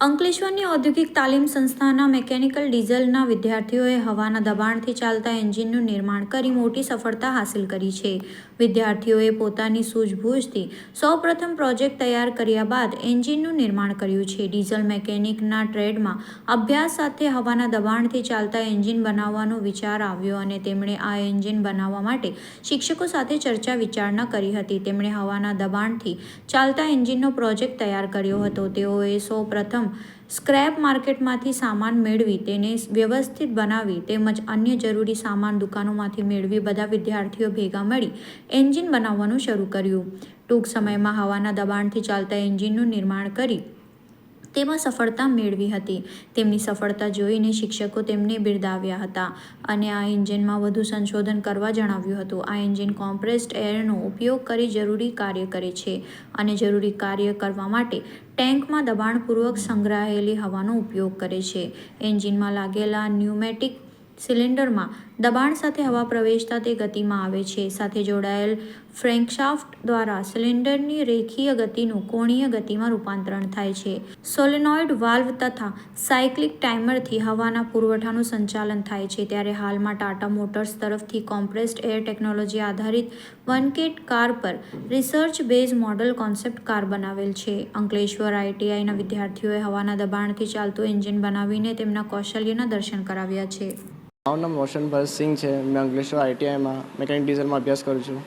અંકલેશ્વરની ઔદ્યોગિક તાલીમ સંસ્થાના મેકેનિકલ ડીઝલના વિદ્યાર્થીઓએ હવાના દબાણથી ચાલતા એન્જિનનું નિર્માણ કરી મોટી સફળતા હાંસલ કરી છે. વિદ્યાર્થીઓએ પોતાની સૂઝબૂઝથી સૌપ્રથમ પ્રોજેક્ટ તૈયાર કર્યા બાદ એન્જિનનું નિર્માણ કર્યું છે. ડીઝલ મેકેનિકના ટ્રેડમાં અભ્યાસ સાથે હવાના દબાણથી ચાલતા એન્જિન બનાવવાનો વિચાર આવ્યો અને તેમણે આ એન્જિન બનાવવા માટે શિક્ષકો સાથે ચર્ચા વિચારણા કરી હતી. તેમણે હવાના દબાણથી ચાલતા એન્જિનનો પ્રોજેક્ટ તૈયાર કર્યો હતો. તેઓએ સૌ પ્રથમ સ્ક્રેપ માર્કેટમાંથી સામાન મેળવી તેને વ્યવસ્થિત બનાવી તેમજ અન્ય જરૂરી સામાન દુકાનોમાંથી મેળવી બધા વિદ્યાર્થીઓ ભેગા મળી એન્જિન બનાવવાનું શરૂ કર્યું. ટૂંક સમયમાં હવાના દબાણથી ચાલતા એન્જિનનું નિર્માણ કરી તેમાં સફળતા મેળવી હતી. તેમની સફળતા જોઈને શિક્ષકો તેમને બિરદાવ્યા હતા અને આ એન્જિનમાં વધુ સંશોધન કરવા જણાવ્યું હતું. આ એન્જિન કોમ્પ્રેસ્ડ એરનો ઉપયોગ કરી જરૂરી કાર્ય કરે છે અને જરૂરી કાર્ય કરવા માટે ટેન્કમાં દબાણપૂર્વક સંગ્રહાયેલી હવાનો ઉપયોગ કરે છે. એન્જિનમાં લાગેલા ન્યુમેટિક સિલિન્ડરમાં દબાણ સાથે હવા પ્રવેશતા તે ગતિમાં આવે છે. સાથે જોડાયેલ ફ્રેન્કશાફ્ટ દ્વારા સિલિન્ડરની રેખીય ગતિનું કોણીય ગતિમાં રૂપાંતરણ થાય છે. સોલેનોઇડ વાલ્વ તથા સાયક્લિક ટાઈમરથી હવાના પુરવઠાનું સંચાલન થાય છે. ત્યારે હાલમાં ટાટા મોટર્સ તરફથી કોમ્પ્રેસ્ડ એર ટેકનોલોજી આધારિત વનકેટ કાર પર research base model concept car બનાવેલ છે. અંકલેશ્વર આઈટીઆઈના વિદ્યાર્થીઓએ હવાના દબાણથી ચાલતું એન્જિન બનાવીને તેમના કૌશલ્યના દર્શન કરાવ્યા છે. મારું નામ રોશન ભરત સિંહ છે. મેં અંકલેશ્વર આઈટીઆઈમાં મેકેનિક ડીઝલમાં અભ્યાસ કરું છું.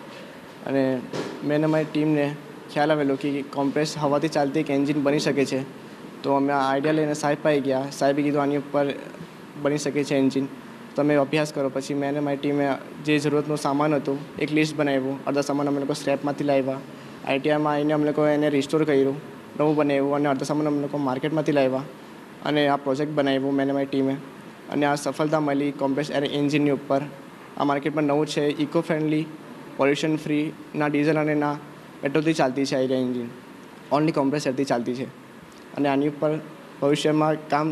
અને મેં અને ટીમને ખ્યાલ આવેલો કે કોમ્પ્રેસ હવાથી ચાલતી એક એન્જિન બની શકે છે. તો અમે આ આઈડિયા લઈને સાહેબ પાસે ગયા. સાહેબે કીધું આની ઉપર બની શકે છે એન્જિન. તો અમે અભ્યાસ કરો. પછી મેં અને મારી ટીમે જે જરૂરતનો સામાન હતો, એક લિસ્ટ બનાવ્યું. અડધા સામાન અમે લોકો સ્ક્રેપમાંથી લાવ્યા. આઈટીઆઈમાં આવીને અમે લોકો એને રિસ્ટોર કર્યું. નવું બનાવ્યું અને અડધા સામાન અમે લોકો માર્કેટમાંથી લાવ્યા. અને આ પ્રોજેક્ટ બનાવ્યું મેં અને મારી ટીમે. અને આ સફળતા મળી કોમ્પ્રેસ એર એન્જિનની ઉપર. આ માર્કેટમાં નવું છે ઇકો ફ્રેન્ડલી પોલ્યુશન ફ્રી ના ડીઝલ અને ના પેટ્રોલથી ચાલતી છે આઈ એન્જિન ઓનલી કોમ્પ્રેસરથી ચાલતી છે. અને આની ઉપર ભવિષ્યમાં કામ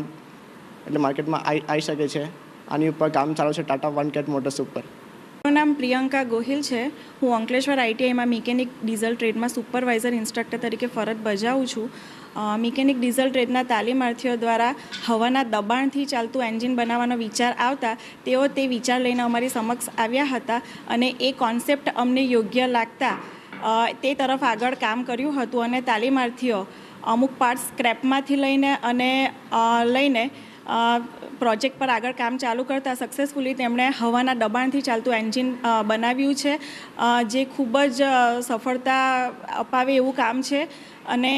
એટલે માર્કેટમાં આવી શકે છે. આની ઉપર કામ ચાલુ છે ટાટા વન કેટ મોટર્સ ઉપર. મારું નામ પ્રિયંકા ગોહિલ છે. હું અંકલેશ્વર આઈટીઆઈમાં મિકેનિક ડીઝલ ટ્રેડમાં સુપરવાઇઝર ઇન્સ્ટ્રક્ટર તરીકે ફરજ બજાવું છું. મિકેનિક ડીઝલ ટ્રેડના તાલીમાર્થીઓ દ્વારા હવાના દબાણથી ચાલતું એન્જિન બનાવવાનો વિચાર આવતા, તેઓ તે વિચાર લઈને અમારી સમક્ષ આવ્યા હતા અને એ કોન્સેપ્ટ અમને યોગ્ય લાગતા તે તરફ આગળ કામ કર્યું હતું અને તાલીમાર્થીઓ અમુક પાર્ટ સ્ક્રેપમાંથી લઈને અને લઈને પ્રોજેક્ટ પર આગળ કામ ચાલુ કરતાં સક્સેસફુલી તેમણે હવાના દબાણથી ચાલતું એન્જિન બનાવ્યું છે. જે ખૂબ જ સફળતા અપાવે એવું કામ છે. અને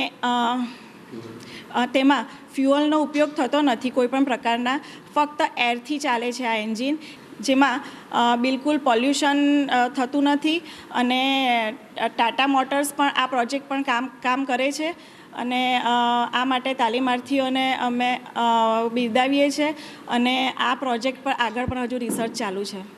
તેમાં ફ્યુઅલનો ઉપયોગ થતો નથી કોઈ પણ પ્રકારના. ફક્ત એરથી ચાલે છે આ એન્જિન જેમાં બિલકુલ પોલ્યુશન થતું નથી. અને ટાટા મોટર્સ પણ આ પ્રોજેક્ટ પણ કામ કામ કરે છે. અને આ માટે તાલીમાર્થીઓને અમે બિરદાવીએ છીએ અને આ પ્રોજેક્ટ પર આગળ પણ હજુ રિસર્ચ ચાલુ છે.